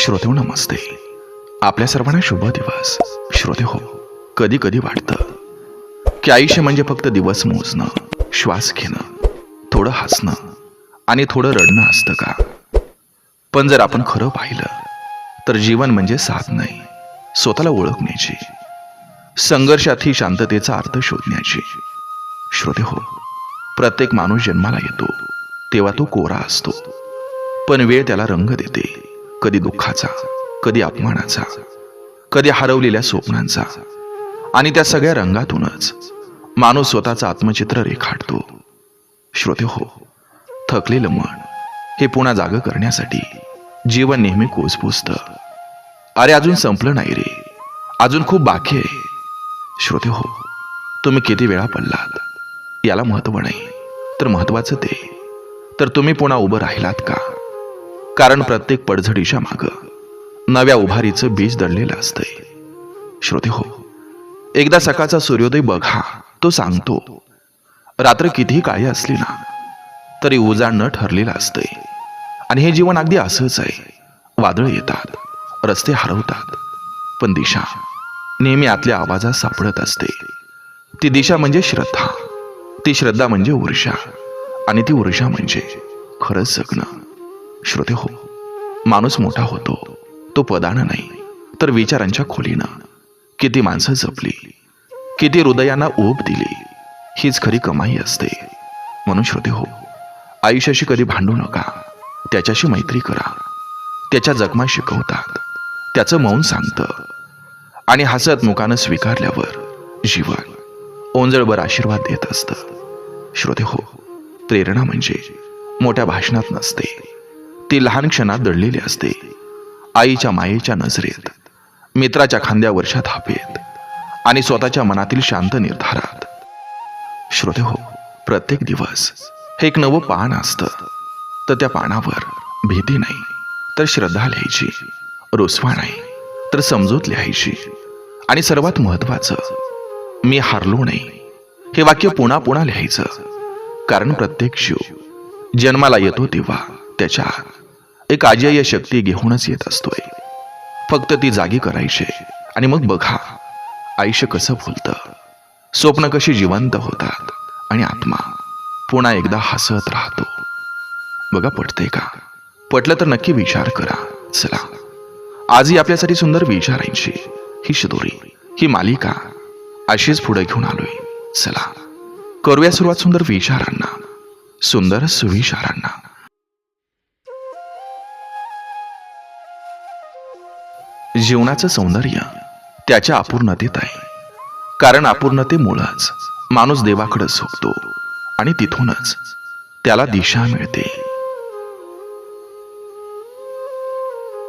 श्रोते नमस्ते. आपल्या सर्वांना शुभ दिवस. श्रोते हो कधी कधी वाटतं की आयुष्य म्हणजे फक्त दिवस मोजणं श्वास घेणं थोडं हसणं आणि थोडं रडणं असतं का? पण जर आपण खरं पाहिलं तर जीवन म्हणजे साथ नाही स्वतःला ओळखण्याची संघर्षात ही शांततेचा अर्थ शोधण्याची. श्रोते हो प्रत्येक माणूस जन्माला येतो तेव्हा तो कोरा असतो. पण वेळ त्याला रंग देते. कधी दुःखाचा कधी अपमानाचा कधी हरवलेल्या स्वप्नांचा. आणि त्या सगळ्या रंगातूनच माणूस स्वतःचं आत्मचित्र रेखाटतो. श्रोते हो थकलेलं मन हे पुन्हा जाग करण्यासाठी जीवन नेहमी कोसपोसतं. अरे अजून संपलं नाही रे. अजून खूप बाकी आहे. श्रोते हो तुम्ही किती वेळा पडलात? याला महत्त्व नाही. तर महत्वाचं ते. तर तुम्ही पुन्हा उभं राहिलात का? कारण प्रत्येक पडझडीच्या माग नव्या उभारीचं बीज दडलेलं असतंय. श्रोते हो एकदा सकाळचा सूर्योदय बघा तो सांगतो रात्र कितीही काळी असली ना तरी उजाड न ठरलेलं असतंय. आणि हे जीवन अगदी असंच आहे. वादळ येतात रस्ते हरवतात पण दिशा नेहमी आतल्या आवाजात सापडत असते. ती दिशा म्हणजे श्रद्धा ती श्रद्धा म्हणजे ऊर्जा आणि ती ऊर्जा म्हणजे खरंच जगणं. श्रोते हो. माणूस मोठा होतो. तो पदानं नाही तर विचारांच्या खोलीनं. किती माणसं जपली किती हृदयांना ओप दिली हीच खरी कमाई असते. म्हणून श्रोते हो आयुष्याशी कधी भांडू नका. त्याच्याशी मैत्री करा. त्याच्या जखमा शिकवतात. त्याचं मौन सांगतं. आणि हसत मुखानं स्वीकारल्यावर जीवन ओंजळभर आशीर्वाद देत असतं. श्रोते हो प्रेरणा म्हणजे मोठ्या भाषणात नसते. ती लहान क्षणात दडलेली असते. आईच्या मायेच्या नजरेत मित्राच्या खांद्यावरच्या थापेत आणि स्वतःच्या मनातील शांत निर्धारात. श्रोते हो प्रत्येक दिवस हे एक नवं पान असतं. तर त्या पानावर भीती नाही तर श्रद्धा लिहायची रुसवा नाही तर समजूत लिहायची. आणि सर्वात महत्वाचं मी हारलो नाही हे वाक्य पुन्हा पुन्हा लिहायचं. कारण प्रत्येक जीव जन्माला येतो तेव्हा त्याच्या एक अजय शक्ती घेऊनच येत असतोय. फक्त ती जागी करायची. आणि मग बघा आयुष्य कसं फुलतं. स्वप्न कशी जिवंत होतात. आणि आत्मा पुन्हा एकदा हसत राहतो. बघा पटते का? पटलं तर नक्की विचार करा. चला. आजही आपल्यासाठी सुंदर विचारांची ही शिदोरी ही मालिका अशीच पुढे घेऊन आलोय. चला. करूया सुरुवात सुंदर विचारांना. सुंदर सुविचारांना. जीवनाचं सौंदर्य त्याच्या अपूर्णतेत आहे. कारण अपूर्णतेमुळंच माणूस देवाकडे झोपतो आणि तिथूनच त्याला दिशा मिळते.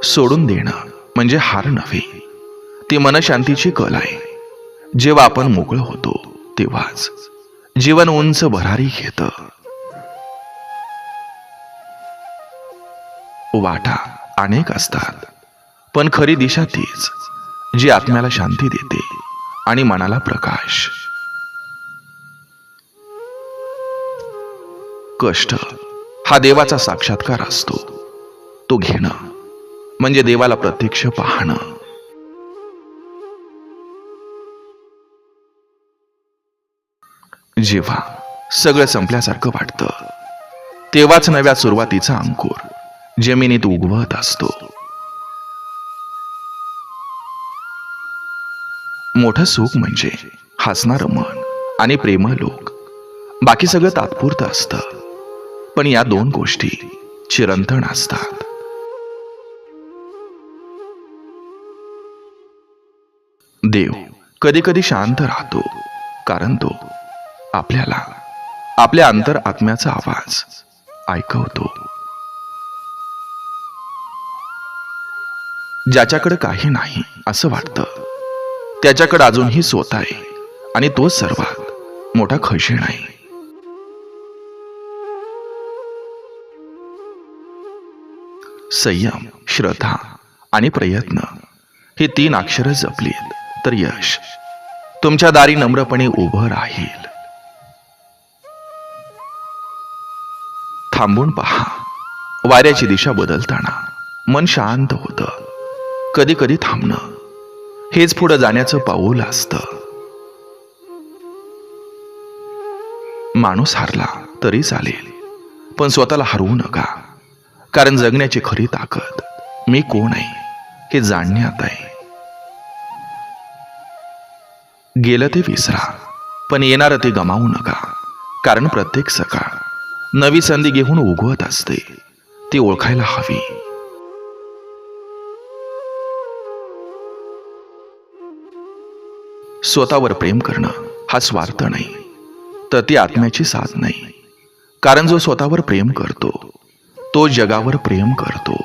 सोडून देणं म्हणजे हार नव्हे. ती मनशांतीची कल आहे. जेव्हा आपण मोकळं होतो तेव्हाच जीवन उंच भरारी घेत. वाटा अनेक असतात. पण खरी दिशा तीच जी आत्म्याला शांती देते आणि मनाला प्रकाश. कष्ट हा देवाचा साक्षात्कार असतो. तो घेणं म्हणजे देवाला प्रत्यक्ष पाहणं. जेव्हा सगळं संपल्यासारखं वाटतं तेव्हाच नव्या सुरुवातीचा अंकुर जमिनीत उगवत असतो. मोठं सुख म्हणजे हसणारं मन आणि प्रेमळ लोक. बाकी सगळं तात्पुरतं असतं. पण या दोन गोष्टी चिरंतण असतात. देव कधी कधी शांत राहतो कारण तो आपल्याला आपल्या अंतर आत्म्याचा आवाज ऐकवतो. ज्याच्याकडे काही नाही असं वाटतं त्याच्याकडे अजूनही स्वतः आहे. आणि तो सर्वात मोठा खशीण आहे. संयम श्रद्धा आणि प्रयत्न हे तीन अक्षरं जपलीत तर यश तुमच्या दारी नम्रपणे उभं राहील. थांबून पहा. वाऱ्याची दिशा बदलताना मन शांत होतं. कधी कधी थांबणं हेच पुढं जाण्याचं पाऊल असतं. माणूस हारला तरी चालेल पण स्वतःला हरवू नका कारण जगण्याची खरी ताकद मी कोण आहे हे जाणण्यात आहे. गेलं ते विसरा पण येणारं ते गमावू नका कारण प्रत्येक सकाळ नवी संधी घेऊन उगवत असते ती ओळखायला हवी. स्वतःवर प्रेम करणं हा स्वार्थ नाही तर ती आत्म्याची साथ नाही. कारण जो स्वतःवर प्रेम करतो तो जगावर प्रेम करतो.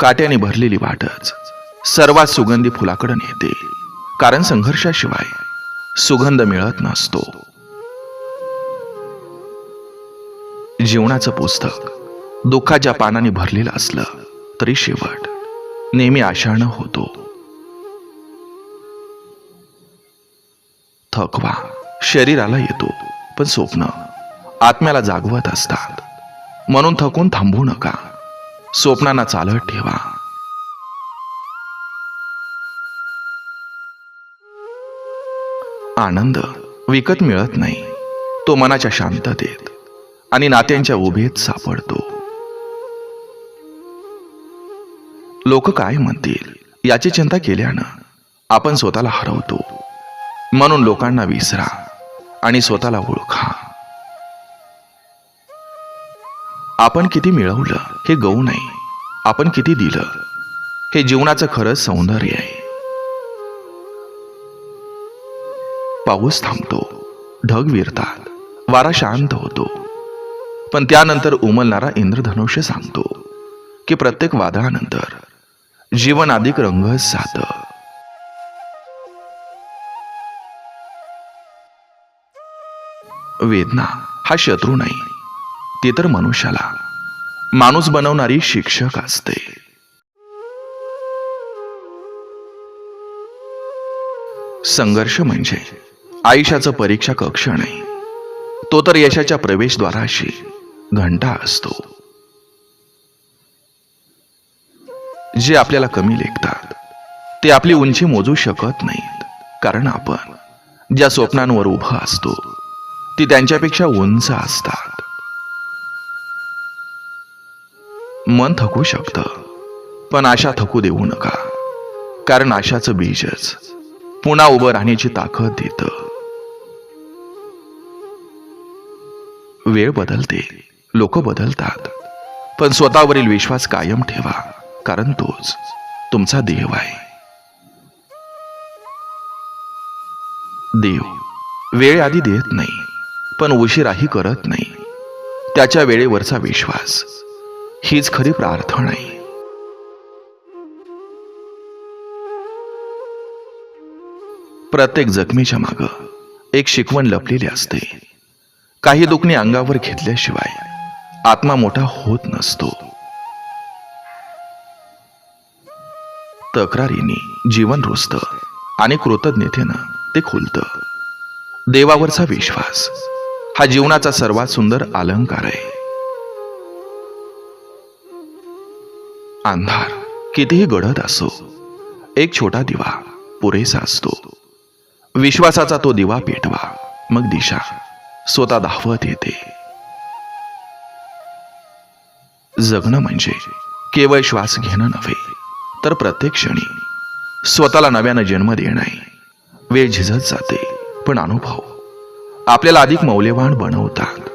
काट्याने भरलेली वाटच सर्वात सुगंधी फुलाकडे नेते कारण संघर्षाशिवाय सुगंध मिळत नसतो. जीवनाचं पुस्तक दुःखाच्या पानाने भरलेलं असलं तरी शेवट नेहमी आशानं होतो. थकवा शरीराला येतो पण स्वप्न आत्म्याला जागवत असतात. म्हणून थकून थांबू नका. स्वप्नांना चालत ठेवा. आनंद विकत मिळत नाही. तो मनाच्या शांततेत आणि नात्यांच्या उभेत सापडतो. लोक काय म्हणतील? याची चिंता केल्यानं आपण स्वतःला हरवतो. म्हणून लोकांना विसरा आणि स्वतःला ओळखा. आपण किती मिळवलं हे गऊ नाही. आपण किती दिलं हे जीवनाचं खरंच सौंदर्य आहे. पाऊस थांबतो ढग विरतात वारा शांत होतो. पण त्यानंतर उमलणारा इंद्रधनुष्य सांगतो की प्रत्येक वादळानंतर जीवन अधिक रंगच जातं वेदना हा शत्रू नाही. ते तर मनुष्याला. माणूस बनवणारी शिक्षक असते. संघर्ष म्हणजे आयुष्याचं परीक्षा कक्ष नाही. तो तर यशाच्या प्रवेशद्वाराशी घंटा असतो. जे आपल्याला कमी लेखतात ते आपली उंची मोजू शकत नाहीत. कारण आपण ज्या स्वप्नांवर उभं असतो ती त्यांच्यापेक्षा उंच असतात. मन थकू शकतं पण आशा थकू देऊ नका. कारण आशाचं बीजच पुन्हा उभं राहण्याची ताकद देत. वेळ बदलते लोक बदलतात पण स्वतःवरील विश्वास कायम ठेवा कारण तोच तुमचा देव आहे. देव वेळ आधी देत नाही. पण उशिराही करत नाही. त्याच्या वेळेवरचा विश्वास. हीच खरी प्रार्थना आहे. प्रत्येक जखमीच्या माग एक शिकवण लपलेली असते. काही दुखणे अंगावर घेतल्याशिवाय आत्मा मोठा होत नसतो. तक्रारीने जीवन रुजत आणि कृतज्ञतेनं ते खुलतं. देवावरचा विश्वास. हा जीवनाचा सर्वात सुंदर अलंकार आहे. अंधार कितीही गडद असो एक छोटा दिवा पुरेसा असतो. विश्वासाचा तो दिवा पेटवा मग दिशा स्वतः दाखवत येते. जगणं म्हणजे केवळ श्वास घेणं नव्हे तर प्रत्येक क्षणी स्वतःला नव्यानं जन्म देणं आहे. वेळ झिजत जाते पण अनुभव आपल्याला अधिक मौल्यवान बनवतात.